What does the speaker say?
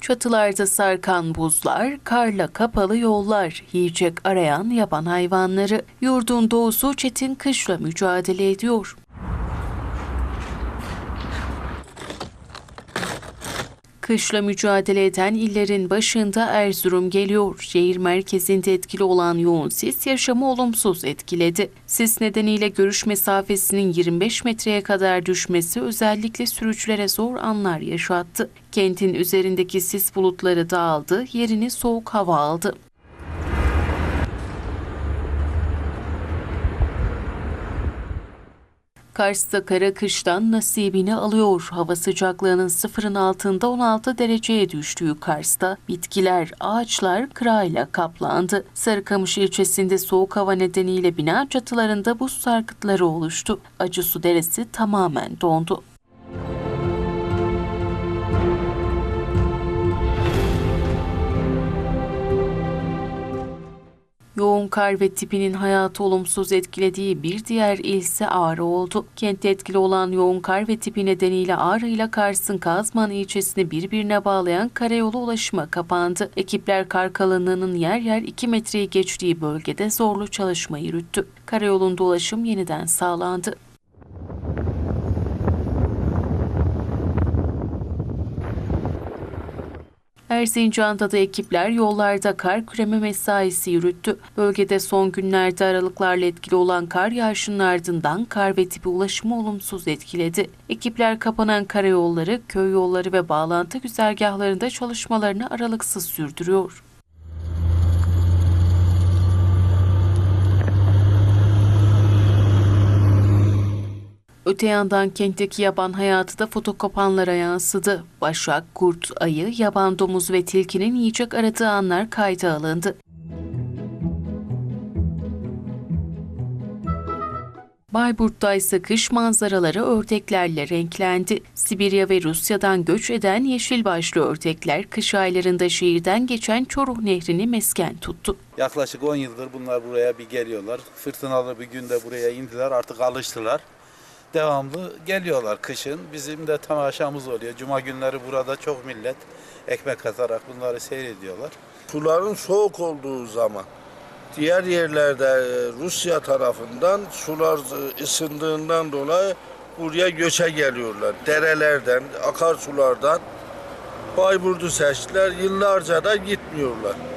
Çatılarda sarkan buzlar, karla kapalı yollar, yiyecek arayan yaban hayvanları. Yurdun doğusu çetin kışla mücadele ediyor. Kışla mücadele eden illerin başında Erzurum geliyor. Şehir merkezinde etkili olan yoğun sis yaşamı olumsuz etkiledi. Sis nedeniyle görüş mesafesinin 25 metreye kadar düşmesi özellikle sürücülere zor anlar yaşattı. Kentin üzerindeki sis bulutları dağıldı, yerini soğuk hava aldı. Kars'ta kara kıştan nasibini alıyor. Hava sıcaklığının sıfırın altında 16 dereceye düştüğü Kars'ta bitkiler, ağaçlar kırayla kaplandı. Sarıkamış ilçesinde soğuk hava nedeniyle bina çatılarında buz sarkıtları oluştu. Acısu Deresi tamamen dondu. Yoğun kar ve tipinin hayatı olumsuz etkilediği bir diğer il ise Ağrı oldu. Kentte etkili olan yoğun kar ve tipi nedeniyle Ağrı ile Kars'ın Kazman ilçesini birbirine bağlayan karayolu ulaşıma kapandı. Ekipler kar kalınlığının yer yer 2 metreyi geçtiği bölgede zorlu çalışma yürüttü. Karayolunda ulaşım yeniden sağlandı. Erzincan'da da ekipler yollarda kar küreme mesaisi yürüttü. Bölgede son günlerde aralıklarla etkili olan kar yağışının ardından kar ve tipi ulaşımı olumsuz etkiledi. Ekipler kapanan karayolları, köy yolları ve bağlantı güzergahlarında çalışmalarını aralıksız sürdürüyor. Öte yandan kentteki yaban hayatı da fotokopanlara yansıdı. Başak, kurt, ayı, yaban domuz ve tilkinin yiyecek aradığı anlar kayda alındı. Bayburt'ta ise kış manzaraları ördeklerle renklendi. Sibirya ve Rusya'dan göç eden yeşil başlı ördekler kış aylarında şehirden geçen Çoruh Nehri'ni mesken tuttu. Yaklaşık 10 yıldır bunlar buraya bir geliyorlar. Fırtınalı bir günde buraya indiler artık alıştılar. Devamlı geliyorlar kışın. Bizim de tamaşamız oluyor. Cuma günleri burada çok millet ekmek atarak bunları seyrediyorlar. Suların soğuk olduğu zaman diğer yerlerde e, Rusya tarafından sular e, ısındığından dolayı buraya göçe geliyorlar. Derelerden, akarsulardan Bayburt'u seçtiler. Yıllarca da gitmiyorlar.